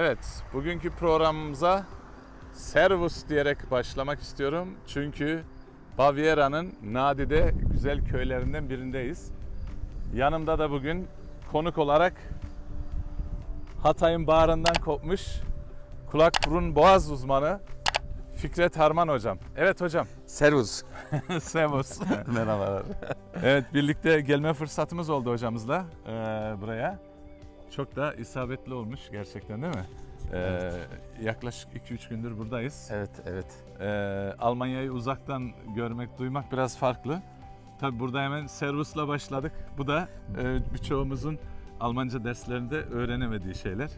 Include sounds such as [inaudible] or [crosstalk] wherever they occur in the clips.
Evet, bugünkü programımıza Servus diyerek başlamak istiyorum. Çünkü Baviera'nın nadide güzel köylerinden birindeyiz. Yanımda da bugün konuk olarak Hatay'ın bağrından kopmuş kulak burun boğaz uzmanı Fikret Harman hocam. Evet hocam. Servus. [laughs] Servus. [laughs] Merhabalar. Evet birlikte gelme fırsatımız oldu hocamızla eee, buraya. Çok da isabetli olmuş gerçekten değil mi? Eee, yaklaşık 2-3 gündür buradayız. Evet, evet. Eee, Almanya'yı uzaktan görmek, duymak biraz farklı. Tabi burada hemen servisle başladık. Bu da eee, birçoğumuzun Almanca derslerinde öğrenemediği şeyler.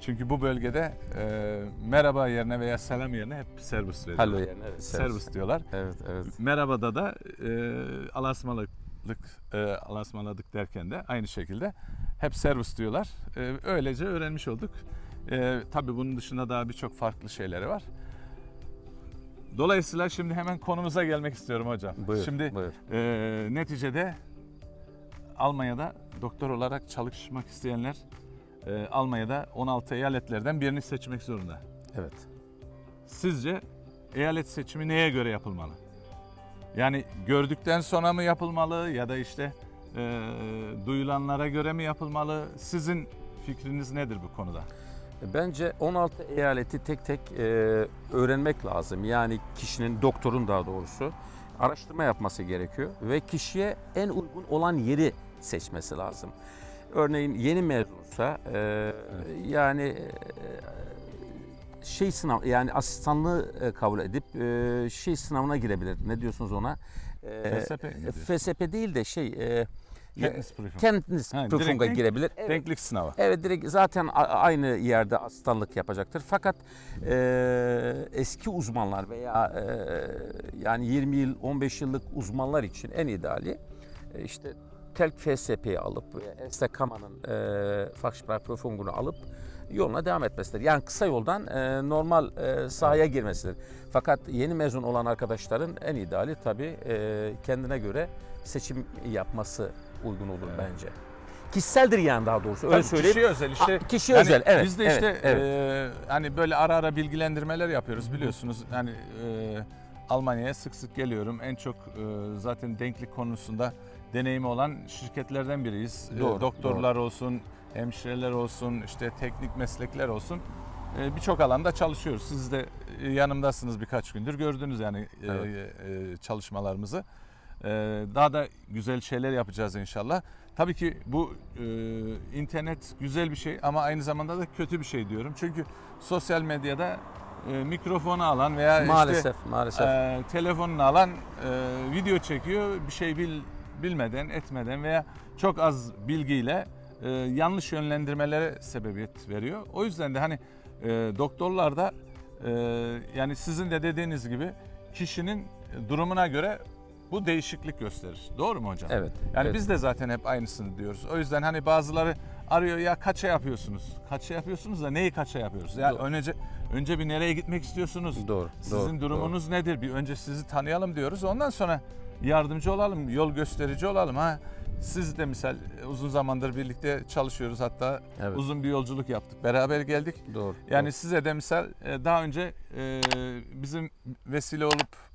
Çünkü bu bölgede eee, merhaba yerine veya selam yerine hep servis veriyorlar. Hallo yani. Evet, Servis diyorlar. Evet, evet. Merhabada da e, alasmalık e, alasmaladık derken de aynı şekilde hep servis diyorlar. E, öylece öğrenmiş olduk. E, tabii bunun dışında daha birçok farklı şeyleri var. Dolayısıyla şimdi hemen konumuza gelmek istiyorum hocam. Buyur, şimdi buyur. e, neticede Almanya'da doktor olarak çalışmak isteyenler e, Almanya'da 16 eyaletlerden birini seçmek zorunda. Evet. Sizce eyalet seçimi neye göre yapılmalı? Yani gördükten sonra mı yapılmalı ya da işte e, duyulanlara göre mi yapılmalı? Sizin fikriniz nedir bu konuda? Bence 16 eyaleti tek tek e, öğrenmek lazım. Yani kişinin, doktorun daha doğrusu araştırma yapması gerekiyor ve kişiye en uygun olan yeri seçmesi lazım. Örneğin yeni mezunsa e, yani e, şey sınav yani asistanlığı e, kabul edip e, şey sınavına girebilir. Ne diyorsunuz ona? E, FSP? FSP değil de şey e, Kenntnisprüfung'a direkt girebilir. Evet. Denklik sınavı. Evet direkt zaten aynı yerde asistanlık yapacaktır. Fakat e, eski uzmanlar veya e, yani 20 yıl 15 yıllık uzmanlar için en ideali e, işte Telk FSP'yi alıp Erste Kammer'ın e, Fachsprachprüfung'unu alıp yoluna devam etmesidir. Yani kısa yoldan e, normal e, sahaya girmesidir. Fakat yeni mezun olan arkadaşların en ideali tabii e, kendine göre seçim yapması uygun olur bence. Kişiseldir yani daha doğrusu öyle Tabii söyleyeyim. Kişi özel işte. Ha, kişi yani özel, evet, Biz de evet, işte evet. e, hani böyle ara ara bilgilendirmeler yapıyoruz biliyorsunuz. Yani e, Almanya'ya sık sık geliyorum. En çok e, zaten denklik konusunda deneyimi olan şirketlerden biriyiz. E, Doğru, doktorlar olsun, hemşireler olsun, işte teknik meslekler olsun. E, Birçok alanda çalışıyoruz. Siz de e, yanımdasınız birkaç gündür. Gördünüz yani e, Evet. e, çalışmalarımızı. E, Daha da güzel şeyler yapacağız inşallah. Tabii ki bu e, internet güzel bir şey ama aynı zamanda da kötü bir şey diyorum. Çünkü sosyal medyada e, mikrofonu alan veya işte Maalesef, maalesef. e, telefonunu alan e, video çekiyor bir şey bil, bilmeden etmeden veya çok az bilgiyle e, yanlış yönlendirmelere sebebiyet veriyor. O yüzden de hani e, doktorlar da e, yani sizin de dediğiniz gibi kişinin durumuna göre bu değişiklik gösterir. Doğru mu hocam? Evet. Yani evet. biz de zaten hep aynısını diyoruz. O yüzden hani bazıları arıyor ya kaça yapıyorsunuz? Kaça yapıyorsunuz da neyi kaça yapıyoruz? Ya Doğru. önce önce bir nereye gitmek istiyorsunuz? Doğru. Sizin doğru, durumunuz nedir? Bir önce sizi tanıyalım diyoruz. Ondan sonra yardımcı olalım, yol gösterici olalım. Ha siz de misal e, uzun zamandır birlikte çalışıyoruz. Hatta Evet. uzun bir yolculuk yaptık. Beraber geldik. Doğru. doğru. Yani size de misal e, daha önce e, bizim vesile olup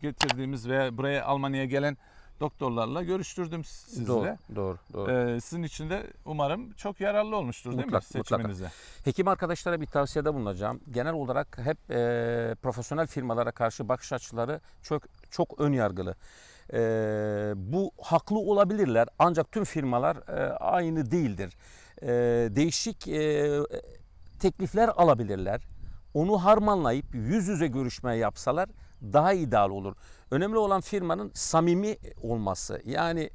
getirdiğimiz ve buraya Almanya'ya gelen doktorlarla görüştürdüm sizi doğru, doğru, doğru. E, Sizin için de umarım çok yararlı olmuştur değil mi Mutlak- mutlaka. seçiminize? Hekim arkadaşlara bir tavsiyede bulunacağım. Genel olarak hep e, profesyonel firmalara karşı bakış açıları çok çok ön yargılı. E, bu haklı olabilirler ancak tüm firmalar e, aynı değildir. E, değişik e, teklifler alabilirler. Onu harmanlayıp yüz yüze görüşme yapsalar daha ideal olur. Önemli olan firmanın samimi olması. Yani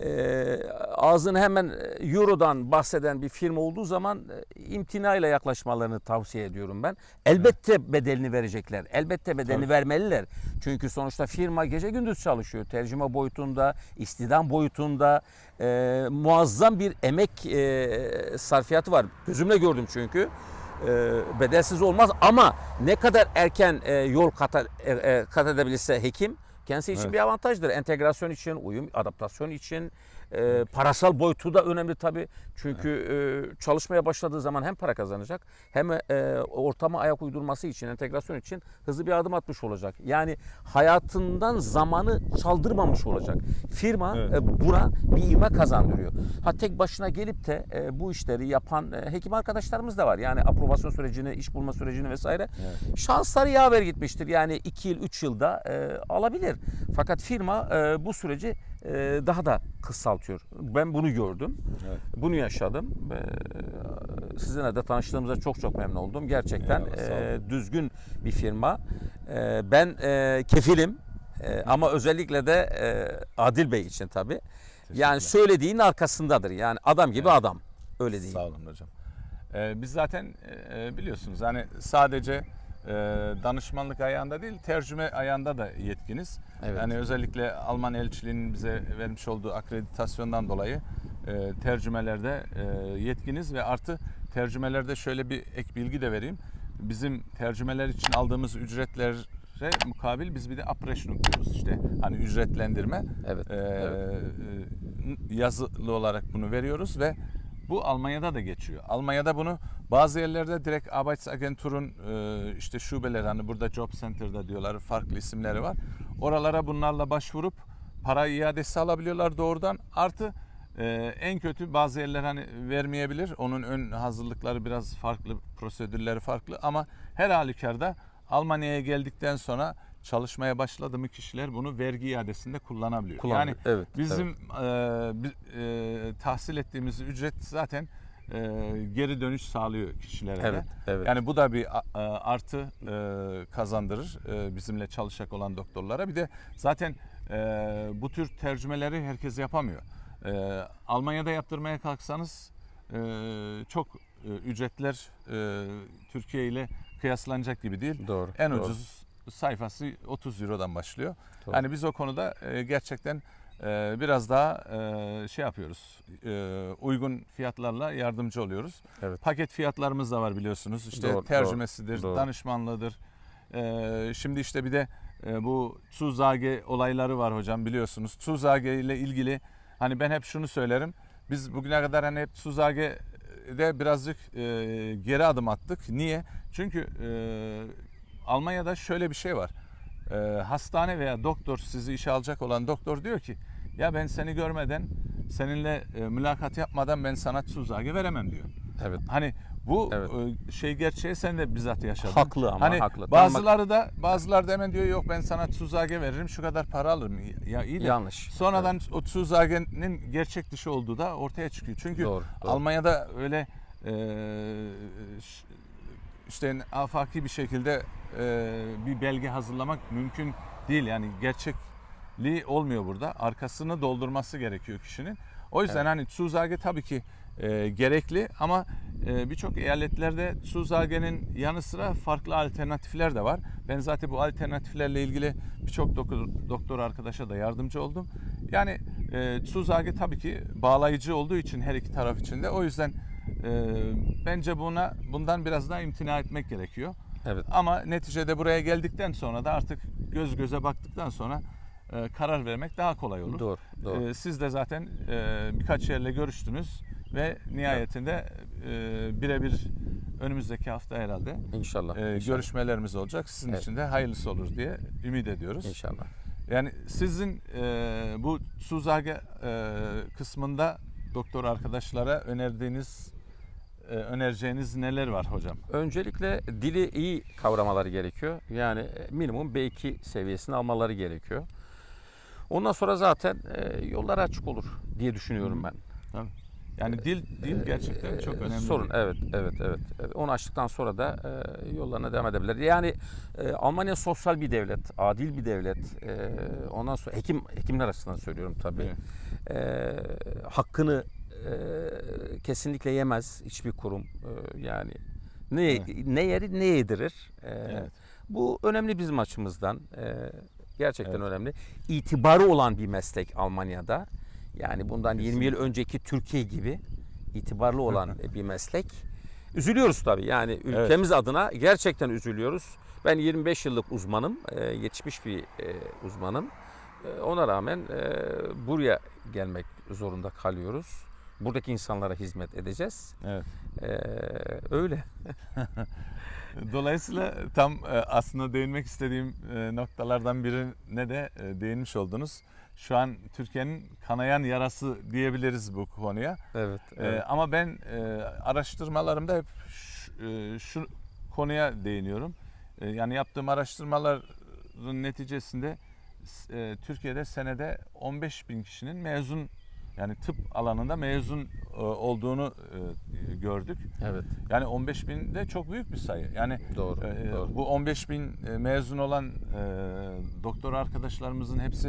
e, ağzını hemen Euro'dan bahseden bir firma olduğu zaman e, imtinayla yaklaşmalarını tavsiye ediyorum ben. Elbette bedelini verecekler. Elbette bedelini Tabii. vermeliler. Çünkü sonuçta firma gece gündüz çalışıyor. Tercüme boyutunda, istihdam boyutunda e, muazzam bir emek e, sarfiyatı var. Gözümle gördüm çünkü. E, bedelsiz olmaz ama ne kadar erken e, yol kat, e, e, kat edebilirse hekim kendisi için Evet. bir avantajdır. Entegrasyon için, uyum, adaptasyon için, E, parasal boyutu da önemli tabii. Çünkü e, çalışmaya başladığı zaman hem para kazanacak hem e, ortama ayak uydurması için, entegrasyon için hızlı bir adım atmış olacak. Yani hayatından zamanı çaldırmamış olacak. Firma Evet. e, buna bir ivme kazandırıyor. Ha tek başına gelip de e, bu işleri yapan e, hekim arkadaşlarımız da var. Yani aprobasyon sürecini, iş bulma sürecini vesaire. Şansları yaver gitmiştir. Yani 2 yıl, 3 yılda e, alabilir. Fakat firma e, bu süreci e, daha da kısaltıyor. Ben bunu gördüm. Evet. Bunu yaşadım. E, sizinle de tanıştığımıza çok çok memnun oldum. Gerçekten Eyvallah, e, düzgün bir firma. E, ben e, kefilim. Ama özellikle de e, Adil Bey için tabii. Yani söylediğinin arkasındadır. Yani adam gibi adam. Öyle değil. Sağ olun hocam. Ee, biz zaten e, biliyorsunuz hani sadece e, danışmanlık ayağında değil tercüme ayağında da yetkiniz. Evet. Yani özellikle Alman elçiliğinin bize vermiş olduğu akreditasyondan dolayı e, tercümelerde e, yetkiniz ve artı tercümelerde şöyle bir ek bilgi de vereyim. Bizim tercümeler için aldığımız ücretlere mukabil biz bir de Abrechnung diyoruz işte hani ücretlendirme. Evet, Ee, evet. e, yazılı olarak bunu veriyoruz ve bu Almanya'da da geçiyor. Almanya'da bunu bazı yerlerde direkt Arbeitsagentur'un e, işte şubeleri hani burada Job Center'da diyorlar farklı isimleri var. Oralara bunlarla başvurup para iadesi alabiliyorlar doğrudan. Artı e, en kötü bazı yerler hani vermeyebilir. Onun ön hazırlıkları biraz farklı, prosedürleri farklı ama her halükarda Almanya'ya geldikten sonra çalışmaya başladı mı kişiler bunu vergi iadesinde kullanabiliyor. Kullanabiliyor, Yani evet, bizim e, bi- e, tahsil ettiğimiz ücret zaten e, geri dönüş sağlıyor kişilere de. Evet, evet. Yani bu da bir e, artı e, kazandırır e, bizimle çalışacak olan doktorlara. Bir de zaten e, bu tür tercümeleri herkes yapamıyor. E, Almanya'da yaptırmaya kalksanız e, çok e, ücretler e, Türkiye ile kıyaslanacak gibi değil. Doğru. En doğru. ucuz sayfası 30 Euro'dan başlıyor. Doğru. Yani biz o konuda e, gerçekten e, biraz daha e, şey yapıyoruz. e, uygun fiyatlarla yardımcı oluyoruz. Evet. Paket fiyatlarımız da var biliyorsunuz. İşte Doğru, tercümesidir, doğru. danışmanlığıdır. E, şimdi işte bir de e, bu Zuzage olayları var hocam biliyorsunuz. Zuzage ile ilgili hani ben hep şunu söylerim. Biz bugüne kadar hani hep Zuzage'de birazcık e, geri adım attık. Niye? Çünkü e, Almanya'da şöyle bir şey var. E, hastane veya doktor sizi işe alacak olan doktor diyor ki ya ben seni görmeden seninle e, mülakat yapmadan ben sana Zuzage veremem diyor. Evet. Hani bu Evet. e, şey gerçeği sen de bizzat yaşadın. Haklı ama, hani haklı. Bazıları da bazıları da hemen diyor yok ben sana tuzage veririm şu kadar para alırım. Ya iyi de Yanlış. sonradan o tuzagenin gerçek dışı olduğu da ortaya çıkıyor. Çünkü Doğru, doğru. Almanya'da öyle e, işte afaki bir şekilde e, bir belge hazırlamak mümkün değil. Yani gerçekliği olmuyor burada. Arkasını doldurması gerekiyor kişinin. O yüzden hani Zuzage tabii ki e, gerekli ama e, birçok eyaletlerde Zuzage'nin yanı sıra farklı alternatifler de var. Ben zaten bu alternatiflerle ilgili birçok doktor, doktor arkadaşa da yardımcı oldum. Yani e, Zuzage tabii ki bağlayıcı olduğu için her iki taraf için de o yüzden e, bence buna bundan biraz daha imtina etmek gerekiyor. Evet. Ama neticede buraya geldikten sonra da artık göz göze baktıktan sonra e, karar vermek daha kolay olur. Doğru. Doğru. E, siz de zaten e, birkaç yerle görüştünüz ve nihayetinde e, birebir önümüzdeki hafta herhalde İnşallah. e, inşallah. görüşmelerimiz olacak. Sizin Evet. için de hayırlısı olur diye ümit ediyoruz. İnşallah. Yani sizin e, bu Suzage e, kısmında doktor arkadaşlara önerdiğiniz, önereceğiniz neler var hocam? Öncelikle dili iyi kavramaları gerekiyor. Yani e, minimum B2 seviyesini almaları gerekiyor. Ondan sonra zaten e, yolları açık olur diye düşünüyorum ben. Tabii. Yani dil dil gerçekten çok önemli. Sorun evet evet evet. Evet, Onu açtıktan sonra da e, yollarına devam edebilir. Yani e, Almanya sosyal bir devlet, adil bir devlet. E, ondan sonra hekim hekimler açısından söylüyorum tabii. Evet. E, hakkını e, kesinlikle yemez hiçbir kurum. E, yani ne Evet. ne yeri ne yedirir. E, Evet. Bu önemli bizim açımızdan. E, gerçekten Evet. önemli. İtibarı olan bir meslek Almanya'da. Yani bundan 20 yıl önceki Türkiye gibi itibarlı olan [laughs] bir meslek. Üzülüyoruz tabii yani ülkemiz adına gerçekten üzülüyoruz. Ben 25 yıllık uzmanım, e, yetişmiş bir e, uzmanım. Ona rağmen e, buraya gelmek zorunda kalıyoruz. Buradaki insanlara hizmet edeceğiz. Evet. Ee, öyle. [laughs] Dolayısıyla tam e, aslında değinmek istediğim e, noktalardan birine de e, değinmiş oldunuz. Şu an Türkiye'nin kanayan yarası diyebiliriz bu konuya. Evet. Evet. ama ben araştırmalarımda hep şu, şu konuya değiniyorum. Yani yaptığım araştırmaların neticesinde Türkiye'de senede 15 bin kişinin mezun yani tıp alanında mezun e, olduğunu e, gördük. evet. Yani 15 bin de çok büyük bir sayı. Yani Doğru. e, doğru. bu 15 bin e, mezun olan e, doktor arkadaşlarımızın hepsi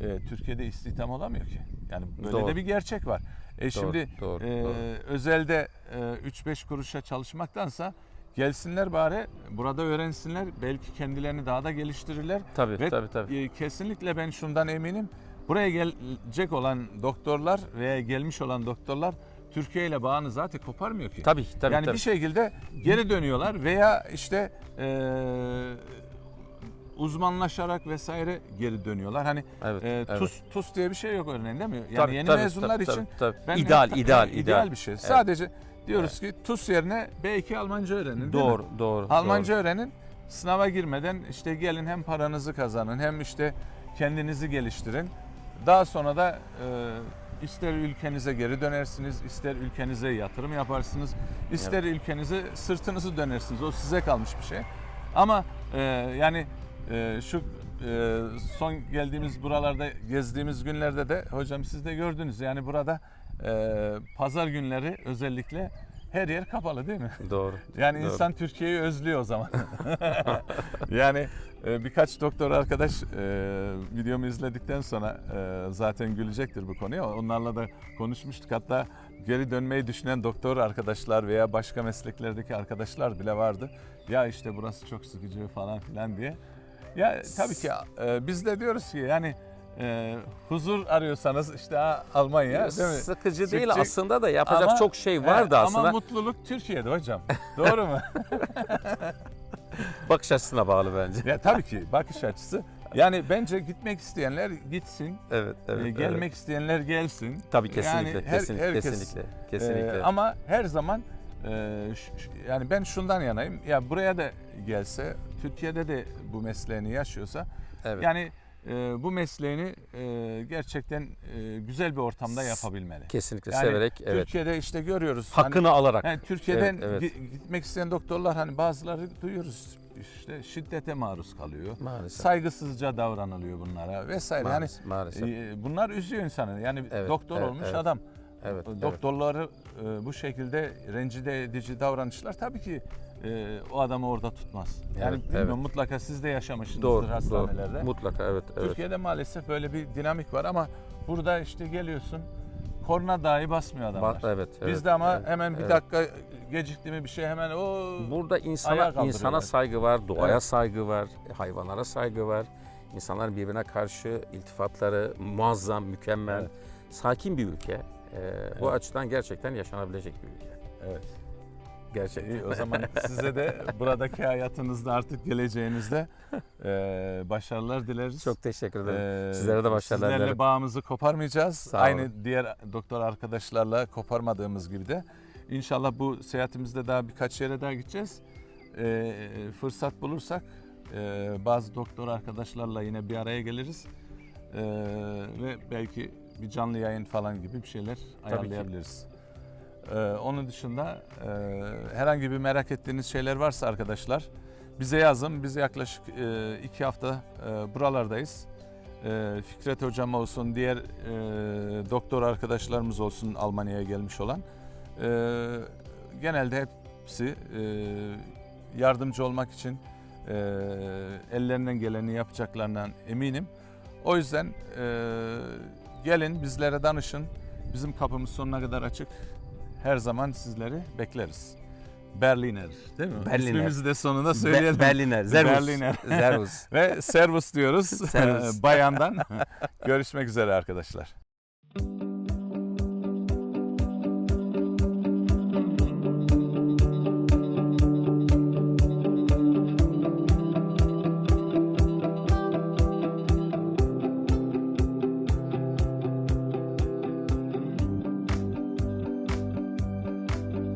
e, Türkiye'de istihdam olamıyor ki. Yani böyle Doğru. de bir gerçek var. E şimdi doğru, e, doğru. özelde e, 3-5 kuruşa çalışmaktansa gelsinler bari burada öğrensinler. Belki kendilerini daha da geliştirirler. Tabii, Ve tabii, tabii. e, kesinlikle ben şundan eminim. Buraya gelecek olan doktorlar veya gelmiş olan doktorlar Türkiye ile bağını zaten koparmıyor ki. Tabii, tabii, yani tabii. bir şekilde geri dönüyorlar veya işte e, uzmanlaşarak vesaire geri dönüyorlar. Hani Evet, e, evet. TUS, TUS diye bir şey yok örneğin değil mi? Yani Tabii, yeni tabii, mezunlar tabii, için tabii, tabii. İdeal, ideal, e, ideal. bir şey. Sadece diyoruz ki TUS yerine B2 Almanca öğrenin Doğru, doğru. Almanca doğru. öğrenin. Sınava girmeden işte gelin hem paranızı kazanın hem işte kendinizi geliştirin. Daha sonra da e, ister ülkenize geri dönersiniz, ister ülkenize yatırım yaparsınız, ister ülkenize sırtınızı dönersiniz. O size kalmış bir şey. Ama e, yani e, şu e, son geldiğimiz buralarda gezdiğimiz günlerde de hocam siz de gördünüz yani burada e, pazar günleri özellikle her yer kapalı değil mi? Doğru. Yani Doğru. insan Türkiye'yi özlüyor o zaman. [laughs] [laughs] yani e, birkaç doktor arkadaş e, videomu izledikten sonra e, zaten gülecektir bu konuya. Onlarla da konuşmuştuk. Hatta geri dönmeyi düşünen doktor arkadaşlar veya başka mesleklerdeki arkadaşlar bile vardı. Ya işte burası çok sıkıcı falan filan diye. Ya tabii ki biz de diyoruz ki yani e, huzur arıyorsanız işte ha, Almanya değil mi? Sıkıcı değil aslında da yapacak Ama- çok şey var da He, aslında Ama mutluluk Türkiye'de hocam. Doğru mu? [laughs] bakış açısına bağlı bence. Ya tabii ki bakış açısı. Yani bence gitmek isteyenler gitsin. Evet, evet. Ee, gelmek isteyenler gelsin. evet. Tabii kesinlikle, Yani her- kesinlikle, herkes, kesinlikle, kesinlikle. Ee, ama her zaman e, ş- ş- yani ben şundan yanayım. Ya buraya da gelse, Türkiye'de de bu mesleğini yaşıyorsa, evet. yani e, bu mesleğini e, gerçekten e, güzel bir ortamda yapabilmeli. kesinlikle Yani severek, evet. Türkiye'de işte görüyoruz. hani- Hakkını alarak. Yani Türkiye'den Evet, evet. gi- gitmek isteyen doktorlar hani bazıları duyuyoruz işte şiddete maruz kalıyor. Maalesef. Saygısızca davranılıyor bunlara vesaire. Maalesef, maalesef. Yani e, bunlar üzüyor insanı. Yani Evet, doktor evet, olmuş evet. adam. Evet, evet. Doktorları e, bu şekilde rencide edici davranışlar tabii ki e, o adamı orada tutmaz. Yani Evet, bilmiyorum evet. mutlaka siz de yaşamışsınızdır Doğru, hastanelerde. doğru. Mutlaka, evet, evet. Türkiye'de maalesef böyle bir dinamik var ama burada işte geliyorsun korna dahi basmıyor adamlar. Ba- evet, evet, Bizde ama evet, hemen bir evet. dakika gecikti mi bir şey hemen o Burada insana insana saygı var, doğaya Evet. saygı var, hayvanlara saygı var. İnsanların birbirine karşı iltifatları muazzam, mükemmel, Evet. sakin bir ülke. Ee, Bu Evet. açıdan gerçekten yaşanabilecek bir ülke. Evet. Gerçekten. İyi, o zaman size de buradaki hayatınızda artık geleceğinizde e, başarılar dileriz. Çok teşekkür ederim. Ee, Sizlere de başarılar Sizlerle dilerim. bağımızı koparmayacağız. Sağ olun. Aynı diğer doktor arkadaşlarla koparmadığımız gibi de. İnşallah bu seyahatimizde daha birkaç yere daha gideceğiz. Ee, fırsat bulursak e, bazı doktor arkadaşlarla yine bir araya geliriz. Ee, ve belki bir canlı yayın falan gibi bir şeyler ki. ayarlayabiliriz. Ee, onun dışında e, herhangi bir merak ettiğiniz şeyler varsa arkadaşlar bize yazın. Biz yaklaşık e, iki hafta e, buralardayız. E, Fikret hocam olsun, diğer e, doktor arkadaşlarımız olsun Almanya'ya gelmiş olan. E, genelde hepsi e, yardımcı olmak için e, ellerinden geleni yapacaklarından eminim. O yüzden e, gelin bizlere danışın. Bizim kapımız sonuna kadar açık. Her zaman sizleri bekleriz. Berliner değil mi? Berliner. İsmimizi de sonunda söyleyelim. Be- Berliner, Servus. Berliner. Servus. Ve servus diyoruz Servus. [laughs] bayandan. Görüşmek üzere arkadaşlar.